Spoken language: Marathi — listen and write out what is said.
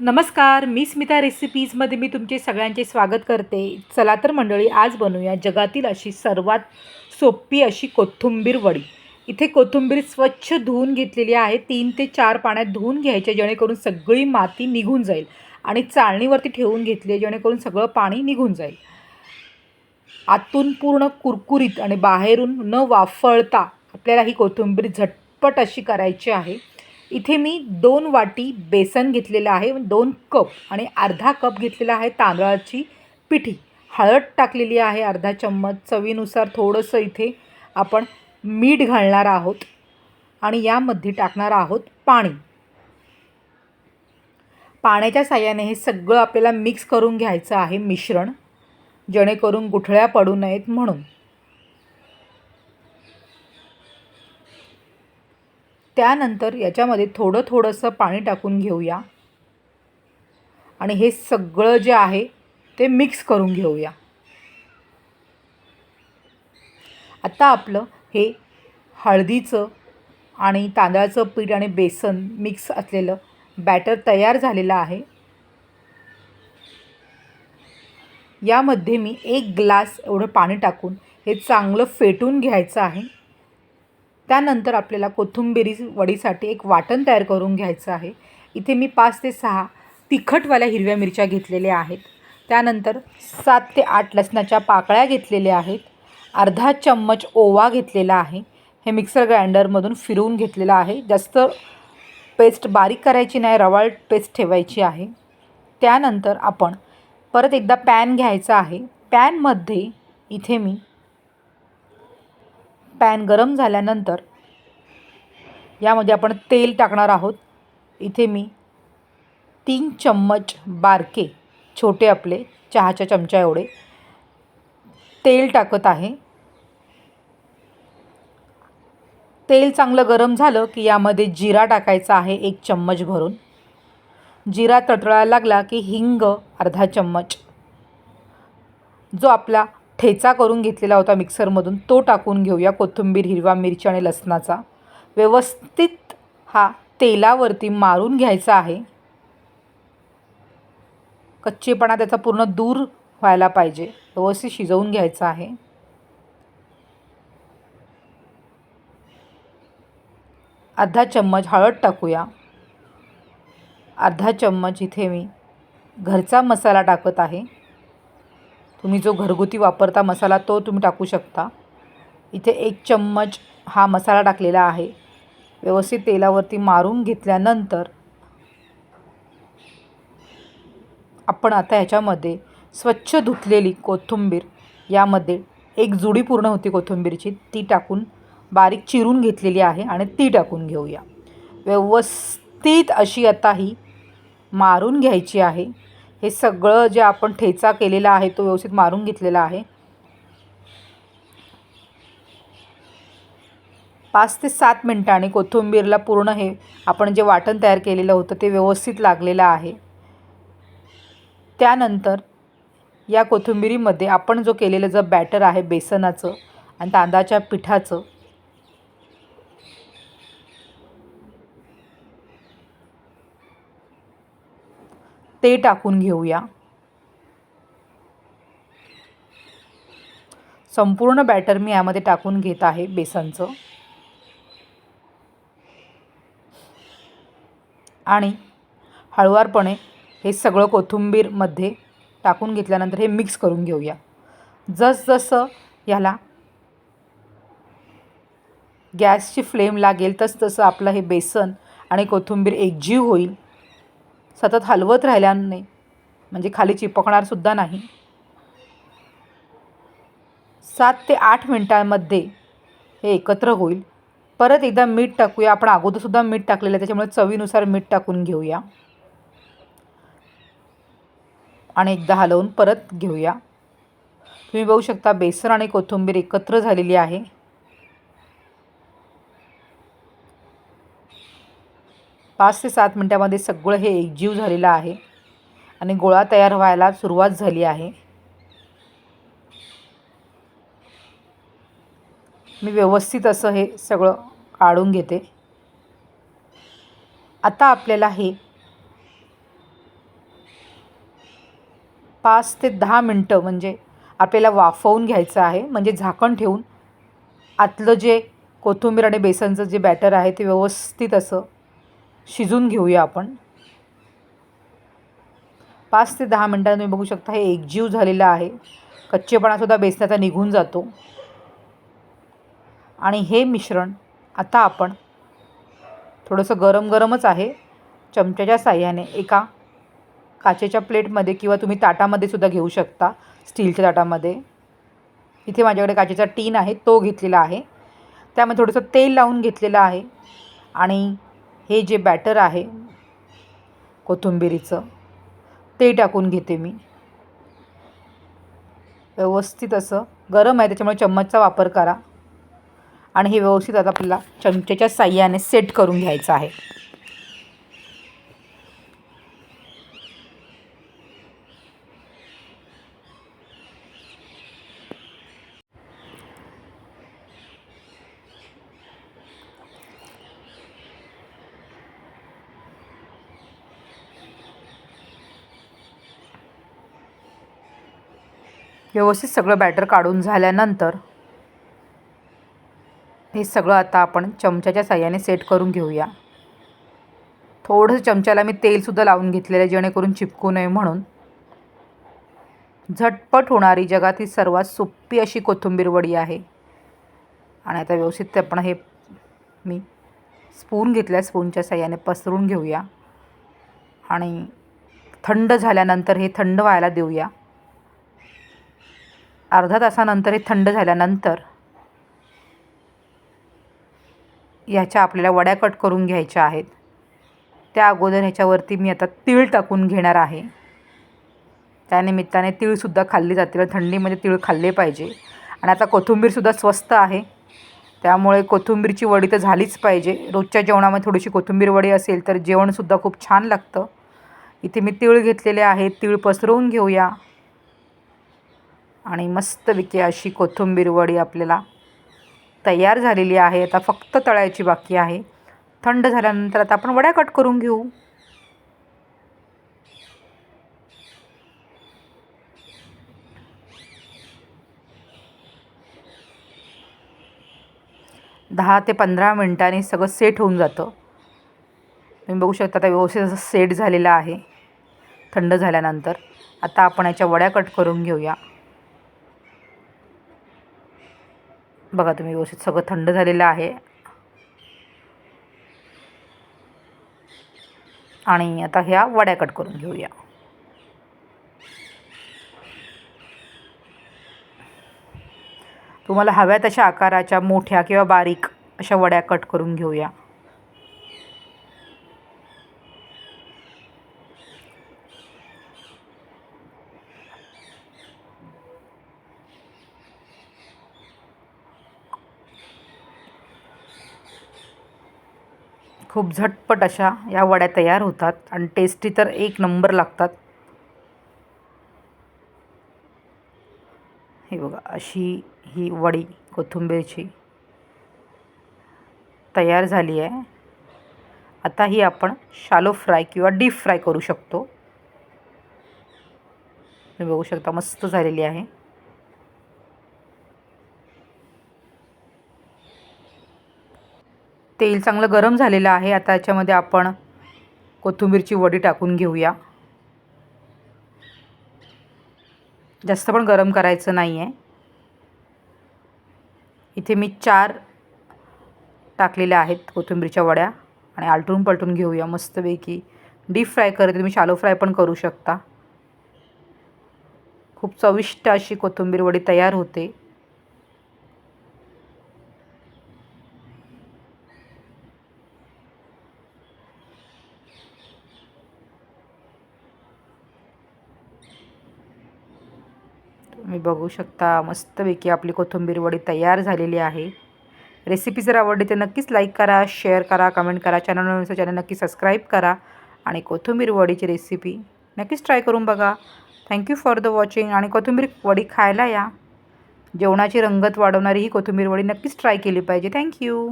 नमस्कार मी स्मिता रेसिपीजमध्ये मी तुमचे सगळ्यांचे स्वागत करते. चला तर मंडळी आज बनवूया जगातील अशी सर्वात सोपी अशी कोथिंबीर वडी. इथे कोथिंबीर स्वच्छ धुवून घेतलेली आहे. तीन ते चार पाण्यात धुवून घ्यायचे जेणेकरून सगळी माती निघून जाईल आणि चाळणीवरती ठेवून घेतली आहे जेणेकरून सगळं पाणी निघून जाईल. आतून पूर्ण कुरकुरीत आणि बाहेरून न वाफळता आपल्याला ही कोथिंबीर झटपट अशी करायची आहे. इथे मी दोन वाटी बेसन घेतलेलं आहे दोन कप आणि अर्धा कप घेतलेला आहे तांदळाची पिठी. हळद टाकलेली आहे अर्धा चम्मच चवीनुसार थोडंसं इथे आपण मीठ घालणार आहोत आणि यामध्ये टाकणार आहोत पाणी. पाण्याच्या साह्याने हे सगळं आपल्याला मिक्स करून घ्यायचं आहे मिश्रण जेणेकरून गुठळ्या पडू नयेत म्हणून. त्यानंतर याच्यामध्ये थोडं थोडंसं पाणी टाकून घेऊया. आणि हे सगळं जे आहे ते मिक्स करून घेऊया. आत्ता आपलं हे हळदीचं आणि तांदळाचं पीठ आणि बेसन मिक्स असलेलं बॅटर तयार झालेलं आहे. यामध्ये मी एक ग्लास एवढं पाणी टाकून हे चांगलं फेटून घ्यायचं आहे. त्यानंतर आपल्याला कोथिंबिरी वडीसाठी एक वाटण तयार करून घ्यायचं आहे. इथे मी पाच ते सहा तिखटवाल्या हिरव्या मिरच्या घेतलेल्या आहेत. त्यानंतर सात ते आठ लसणाच्या पाकळ्या घेतलेल्या आहेत. अर्धा चम्मच ओवा घेतलेला आहे. हे मिक्सर ग्राइंडरमधून फिरवून घेतलेलं आहे. जास्त पेस्ट बारीक करायची नाही रवाळ पेस्ट ठेवायची आहे. त्यानंतर आपण परत एकदा पॅन घ्यायचा आहे. पॅनमध्ये इथे मी पॅन गरम झाल्यानंतर यामध्ये आपण तेल टाकणार आहोत. इथे मी तीन चम्मच बारके छोटे आपले चहाच्या चमचा एवढे तेल टाकत आहे. तेल चांगलं गरम झालं की यामध्ये जिरा टाकायचा आहे एक चम्मच भरून. जिरा तळतळायला लागला की हिंग अर्धा चम्मच. जो आपला ठेचा करून घेतलेला होता मिक्सरमधून. तो टाकून घेऊया कोथिंबीर हिरवा मिरची आणि लसणाचा. व्यवस्थित हा तेलावरती मारून घ्यायचा आहे. कच्चेपणा त्याचा पूर्ण दूर व्हायला पाहिजे. व्यवस्थित शिजवून घ्यायचा आहे. अर्धा चम्मच हळद टाकूया. अर्धा चम्मच इथे मी घरचा मसाला टाकत आहे. तुम्ही जो घरगुती वापरता मसाला तो तुम्ही टाकू शकता. इथे एक चम्मच हा मसाला टाकलेला आहे. व्यवस्थित तेलावरती मारून घेतल्यानंतर आपण आता ह्याच्यामध्ये स्वच्छ धुतलेली कोथिंबीर यामध्ये एक जुडी पूर्ण होती कोथिंबीरची ती टाकून बारीक चिरून घेतलेली आहे आणि ती टाकून घेऊया. व्यवस्थित अशी आता ही मारून घ्यायची आहे. हे सगळं जे आपण ठेचा केलेला आहे तो व्यवस्थित मारून घेतलेला आहे. पाच ते सात मिनटांनी कोथिंबीरला पूर्ण हे आपण जे वाटण तयार केलेलं होतं ते व्यवस्थित लागलेलं आहे. त्यानंतर या कोथिंबिरीमध्ये आपण जो केलेलं जो बॅटर आहे बेसनाचं आणि तांदळाच्या पिठाचं ते टाकून घेऊया. संपूर्ण बॅटर मी यामध्ये टाकून घेत आहे बेसनचं. आणि हळुवारपणे हे सगळं कोथिंबीरमध्ये टाकून घेतल्यानंतर हे मिक्स करून घेऊया. जसजसं ह्याला गॅसची फ्लेम लागेल तसतसं आपलं हे बेसन आणि कोथिंबीर एकजीव होईल. सतत हलवत राहिल्याने म्हणजे खाली चिपकणारसुद्धा नाही. सात ते आठ मिनटांमध्ये हे एकत्र होईल. परत एकदा मीठ टाकूया. आपण अगोदरसुद्धा मीठ टाकलेलं आहे. त्याच्यामुळे चवीनुसार मीठ टाकून घेऊया. आणि एकदा हलवून परत घेऊया. तुम्ही बघू शकता बेसन आणि कोथिंबीर एकत्र झालेली आहे. पाच ते सात मिनटामध्ये सगळं हे एकजीव झालेलं आहे आणि गोळा तयार व्हायला सुरुवात झाली आहे. मी व्यवस्थित असं हे सगळं काढून घेते. आता आपल्याला हे पाच ते दहा मिनटं म्हणजे आपल्याला वाफवून घ्यायचं आहे. म्हणजे झाकण ठेवून आतलं जे कोथिंबीर आणि बेसनचं जे बॅटर आहे ते व्यवस्थित असं शिजून घेऊया आपण. पाच ते दहा मिनटात तुम्ही बघू शकता हे एकजीव झालेलं आहे. कच्चेपणासुद्धा बेसनाचा निघून जातो. आणि हे मिश्रण आता आपण थोडंसं गरम गरमच आहे. चमच्याच्या साह्याने एका काचेच्या प्लेटमध्ये किंवा तुम्ही ताटामध्ये सुद्धा घेऊ शकता स्टीलच्या ताटामध्ये. इथे माझ्याकडे काचेचा टीन आहे तो घेतलेला आहे. त्यामध्ये थोडंसं तेल लावून घेतलेलं आहे. आणि हे जे बॅटर आहे कोथिंबिरीचं ते टाकून घेते मी. व्यवस्थित असं गरम आहे त्याच्यामुळे चम्मचचा वापर करा. आणि हे व्यवस्थित आता आपल्याला चमच्याच्या साह्याने सेट करून घ्यायचं आहे. व्यवस्थित सगळं बॅटर काढून झाल्यानंतर हे सगळं आता आपण चमच्याच्या साह्याने सेट करून घेऊया. थोडंसं चमच्याला मी तेलसुद्धा लावून घेतलेलं आहे जेणेकरून चिपकू नये म्हणून. झटपट होणारी जगातील सर्वात सोपी अशी कोथिंबीर वडी आहे. आणि आता व्यवस्थित ते आपण हे मी स्पून घेतल्या स्पूनच्या साह्याने पसरून घेऊया. आणि थंड झाल्यानंतर हे थंड व्हायला देऊया. अर्धा तासानंतर हे थंड झाल्यानंतर ह्याच्या आपल्याला वड्या कट करून घ्यायच्या आहेत. त्या अगोदर ह्याच्यावरती मी आता तीळ टाकून घेणार आहे. त्यानिमित्ताने तीळसुद्धा खाल्ली जातील. थंडीमध्ये तीळ खाल्ले पाहिजे. आणि आता कोथिंबीरसुद्धा स्वस्त आहे. त्यामुळे कोथिंबीरची वडी तर झालीच पाहिजे. रोजच्या जेवणामध्ये थोडीशी कोथिंबीर वडी असेल तर जेवणसुद्धा खूप छान लागतं. इथे मी तीळ घेतलेले आहे. तीळ पसरवून घेऊया. आणि मस्तपैकी अशी कोथिंबीर वडी आपल्याला तयार झालेली आहे. आता फक्त तळायची बाकी आहे. थंड झाल्यानंतर आता आपण वड्या कट करून घेऊ. दहा ते पंधरा मिनटांनी सगळं सेट होऊन जातं. तुम्ही बघू शकता आता व्यवस्थित असं सेट झालेलं आहे. थंड झाल्यानंतर आता आपण याच्या वड्या कट करून घेऊया. बघा तुम्ही व्यवस्थित सगळं थंड झालेलं आहे. आणि आता ह्या वड्या कट करून घेऊया. तुम्हाला हव्या तशा आकाराच्या मोठ्या किंवा बारीक अशा वड्या कट करून घेऊया. खूप झटपट अशा या वड्या तयार होतात आणि टेस्टी तर एक नंबर लागतात. हे बघा अशी ही वडी कोथिंबीरची तयार झाली आहे. आता ही आपण शालो फ्राय किंवा डीप फ्राय करू शकतो. तुम्ही बघू शकता मस्त झालेली आहे. तेल चांगलं गरम झालेलं आहे. आता याच्यामध्ये आपण कोथिंबीरची वडी टाकून घेऊया. जास्त पण गरम करायचं नाही आहे इथे मी चार टाकलेल्या आहेत कोथिंबीरच्या वड्या आणि आलटून पलटून घेऊया मस्तपैकी. डीप फ्राय करते तुम्ही शालो फ्राय पण करू शकता. खूप चविष्ट अशी कोथिंबीर वडी तयार होते तुम्ही बघू शकता. मस्तपैकी आपली कोथिंबीर वडी तयार झालेली आहे. रेसिपी जर आवडली तर नक्कीच लाईक करा शेअर करा कमेंट करा. चॅनल चॅनल नक्की सबस्क्राईब करा. आणि कोथिंबीर वडीची रेसिपी नक्कीच ट्राय करून बघा. थँक्यू फॉर द वॉचिंग आणि कोथिंबीर वडी खायला या. जेवणाची रंगत वाढवणारी ही कोथिंबीर वडी नक्कीच ट्राय केली पाहिजे. थँक्यू